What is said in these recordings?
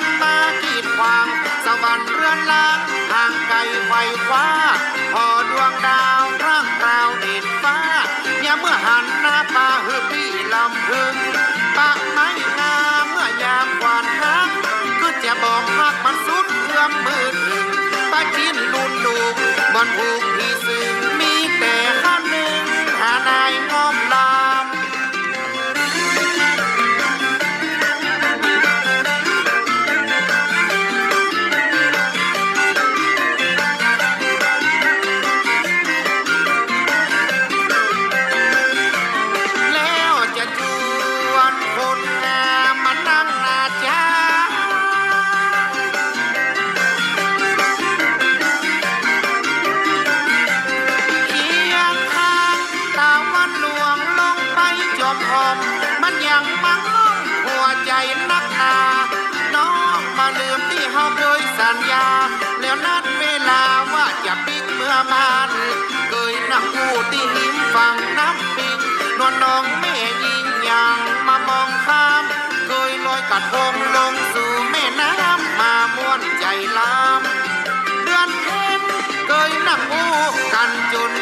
นมากีดขวาง สวรรค์เรือนลางห่างไกลไฟฟ้า พอดวงดาวร่างราวเด่นฟ้า อย่าเมื่อหันหน้าปาฮือพี่ลำพึงปะไม้งามเมื่อยามกวานฮักก็จะบอกฮักมันสุดเอื้อมมือถึงปาจินลุนลูกบนผูกพี่ซึ่งมีแต่ข้าหนึ่งหานายงอมลา มาลืมที่เฮาเคยสัญญา แล้วนัดเวลาว่าจะปิ๊กเมื่อมานเคยนั่งพูดที่หิมฟังน้ำปิงนวลน้องแม่ยิงยังมามองข้าม เคยลอยกระทงลงสู่แม่น้ำมาม่วนใจลามเดือนเพ็ญเคยนั่งอู้กันจน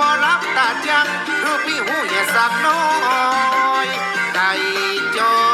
บ่รับตาจังรูปพี่หูอย่าสักน้อยใจจอ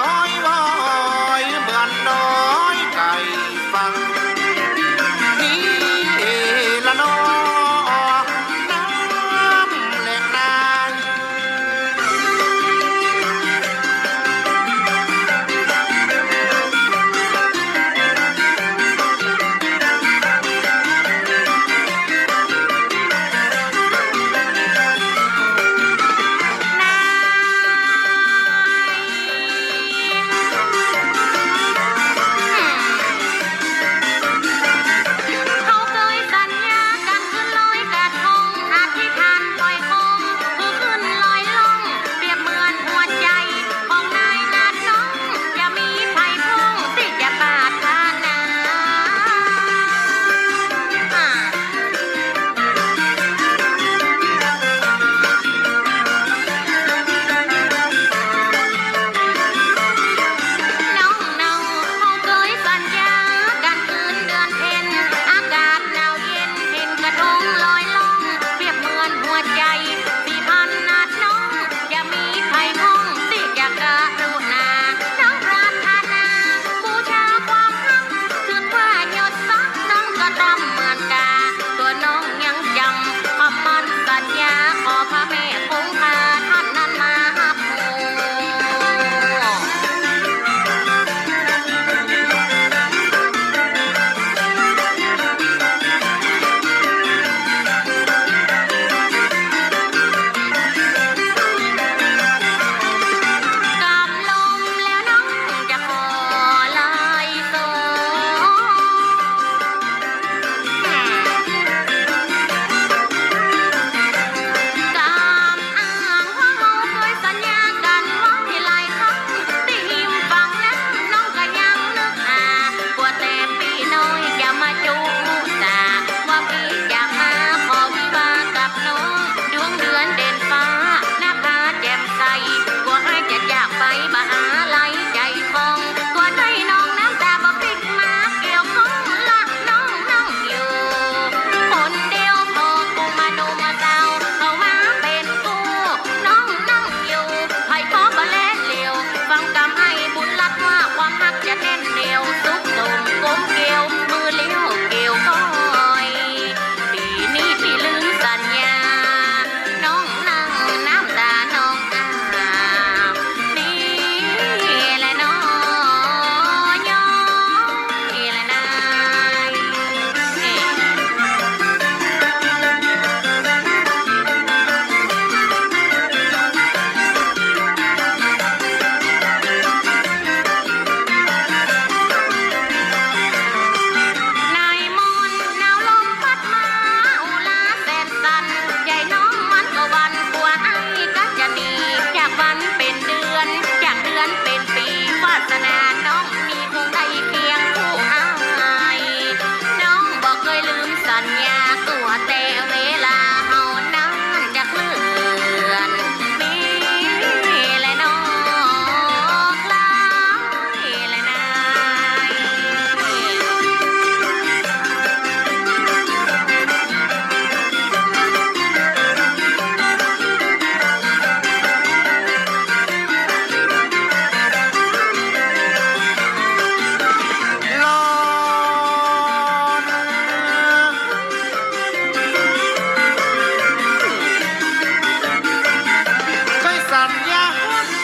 กน้องก็ทำเหมื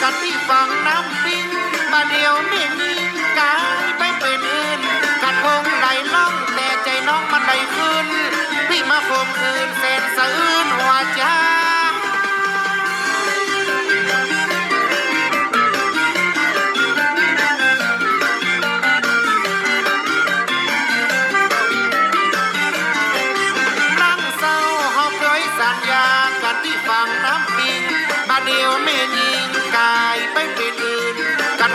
กันที่ฟัง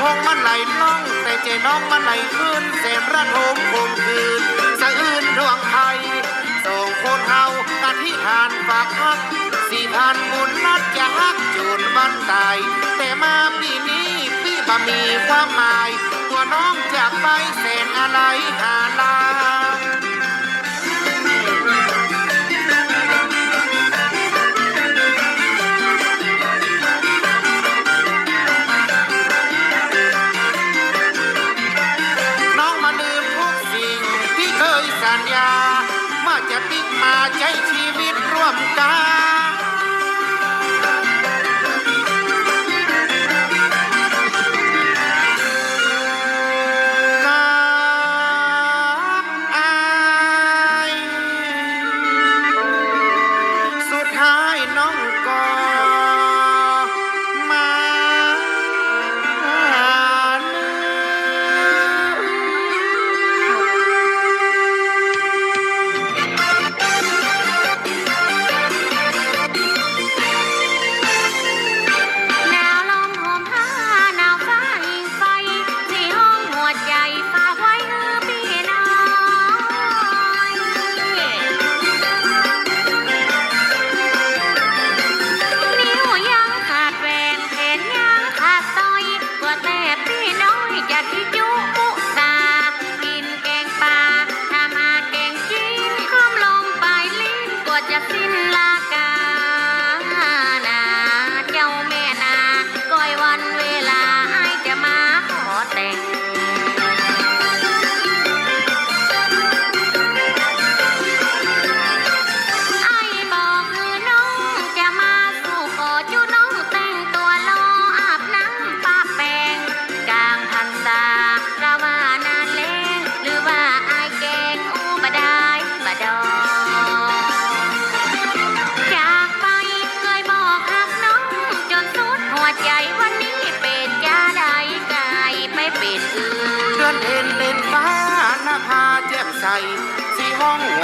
องมันไหลล่องแต่ใจน้องมันไหลขึ้นเสนระทมคงคืนสะอื้นดวงไทยส่งคนเฮากันที่ทานฝากฮักสี่พันบุญนัดจะฮักจูนวันตาย แต่มาปีนี้พี่บ่มีความหมาย ตัวน้องจากไปแสนอะไรหาลา วิตร่วมกันกั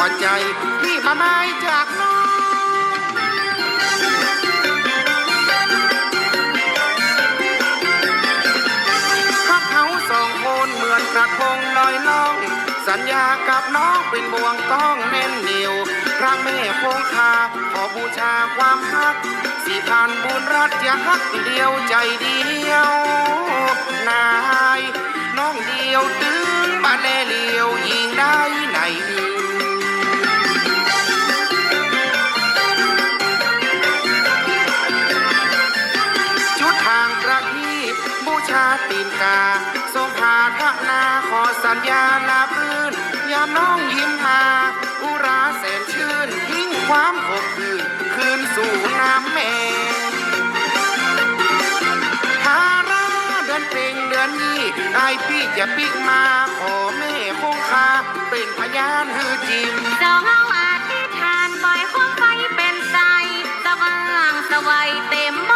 อใจพี่มาไม้จากน้องพักเขาสองคนเหมือนกระทงลอยล่อง สัญญากับน้องเป็นบ่วงต้องแน่นเหนียวพระแม่คงคาขอบูชาความฮักสี่พันบุญรัตจะฮักเดียวใจเดียวนายน้องเดียวตื่นมาแลเลียวยิงได้ไหนาตีนกาทรงพาทนาขอสัญญาลาพื้นยามน้องยิ้มมาอุราแสนชื่นทิ้งความขบคืนคืนสู่น้ำแม่ทาราเดือนเพ็งเดือนนี้ไอพี่จะปิกมาขอแม่คงคาเป็นพยานฮือจิมสองเอาอธิษฐานปล่อยความไฟเป็นไสสว่างสวัยเต็มบ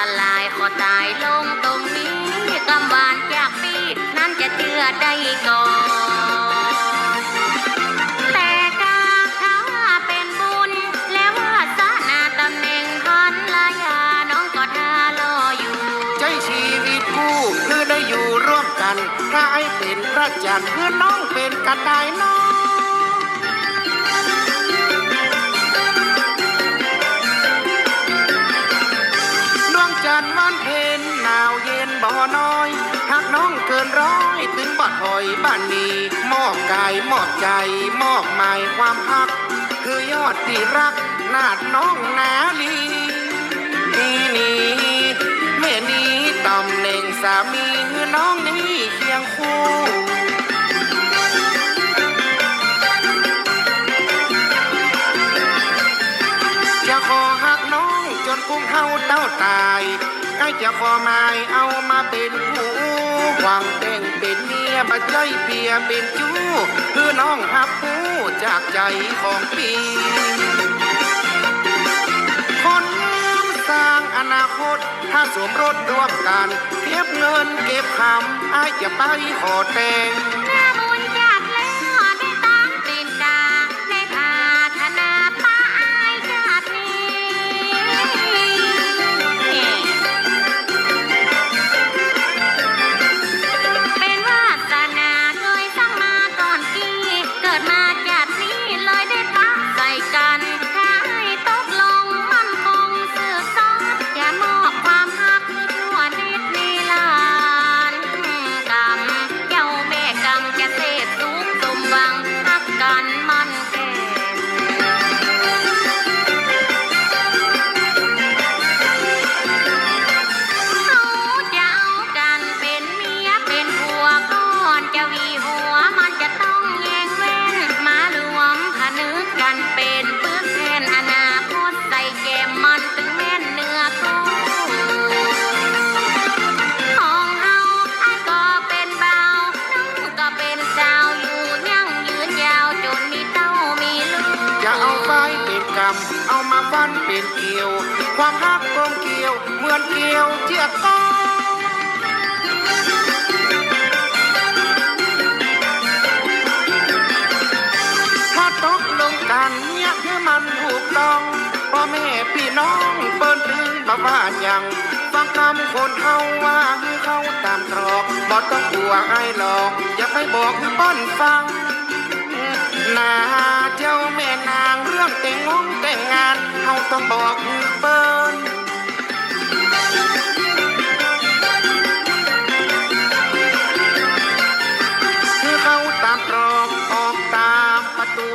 รักสลายขอตายลงตรงนี้กำหวานจากปีนั้นจะเชื่อได้ก่อนแต่กาถ้าเป็นบุญ แล้ววาสนาตำแหน่งพันลายาน้องก็ท่ารออยู่ ใจชีวิตคู่คือได้อยู่ร่วมกันถ้าไอ้เป็นพระจันทร์คือน้องเป็นกระต่ายน้อง จันทร์วันเพ็ญหนาวเย็นบ่อน้อยหากน้องเกินร้อยถึงบ่ถอยบ้านนี้ มอบกายมอบใจ มอบหมายความฮัก คือยอดที่รักนาดน้องนาลีนี่นี่แม่นี้ตำแหน่งสามีคือน้องนี้เคียงคู่ กุ้งเท่าเต้าตายใกล้จะขอหมายเอามาเป็นผู้หวังแต่งเป็นเมียบัดใจเปียเป็นจู้คือน้องหักผู้จากใจของปีคนสร้างอนาคต ถ้าสวมรถร่วมกัน เก็บเงินเก็บคำไอายจะไปขอแต่ง มันเป็นเกลียว ความรักกลมเกลียว เหมือนเกลียวเจียกก้องถ้าตกลงกันเนี่ยให้มันถูกต้องพ่อแม่พี่น้องเปิ้นถึงบ้าบ้านยังฟังคำคนเฮาว่าให้เขาตามตรอกบ่ต้องกลัวไอ้หลอก อย่าไปบอกป้อนฟังนาเจ้าแม่นา รื่องแต่งงงแต่งงานเขาต้องบอกเปิ้นคือเขาตามตรอกออกตามประตู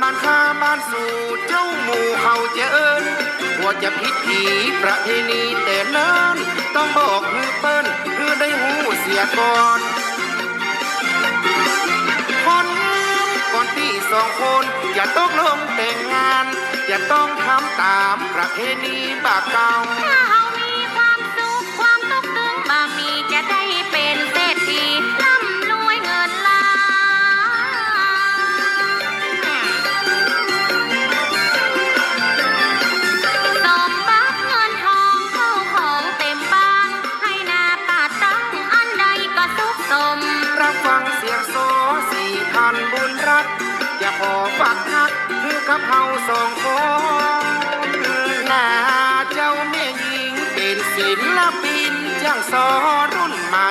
บ้านข้าบ้านสู่เจ้าหมู่เขาเจริญว่าจะพิธีประเพณีแต่เนิ่นต้องบอกคือเปิ้นคือได้หูเสียก่อน สองคนอย่าต้องลงแต่งงาน อย่าต้องทำตามประเพณีบาเก่า ขอฝากทักคือกับเฮาสองคนหน้าเจ้าแม่หญิงเป็นศิลปินจ้างสอรุ่นใหม่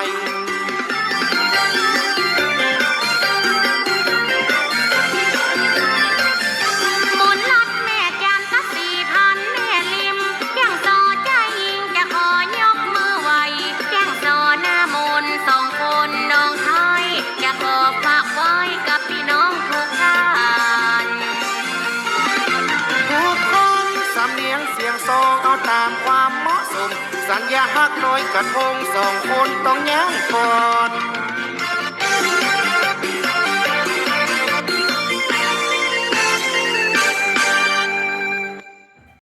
สัญญาฮักน้อยกระทงสองคนต้องย่างก่อน